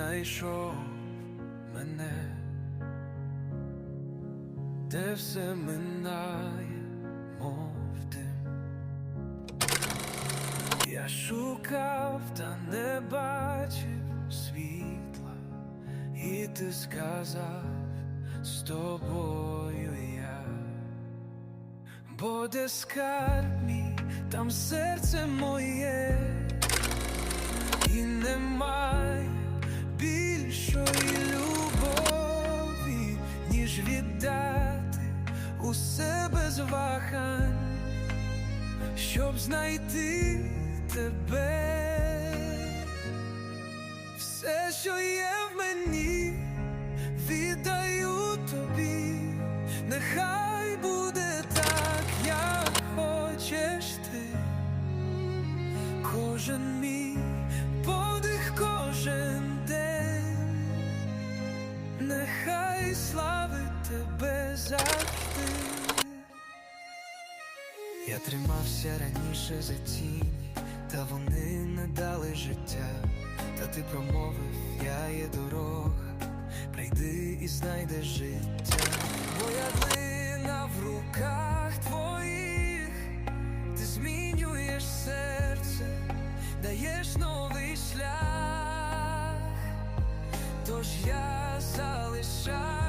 знайшов мене, де все минає, мов дим. Я шукав, та не бачив світла, і ти сказав з тобою я. Бо де скарб мій, там серце моє, і немає більшої любові, ніж віддати усе без вагань, щоб знайти тебе. Все, що є в мені, віддаю тобі, нехай буде так, як хочеш ти. Кожен мій нехай славить тебе завжди. Я тримався раніше за тіні, та вони не дали життя, та ти промовив, я є дорога, прийди і знайдеш життя, моя глина в руках твоїх, ти змінюєш серце, даєш новий шлях, тож я залишай.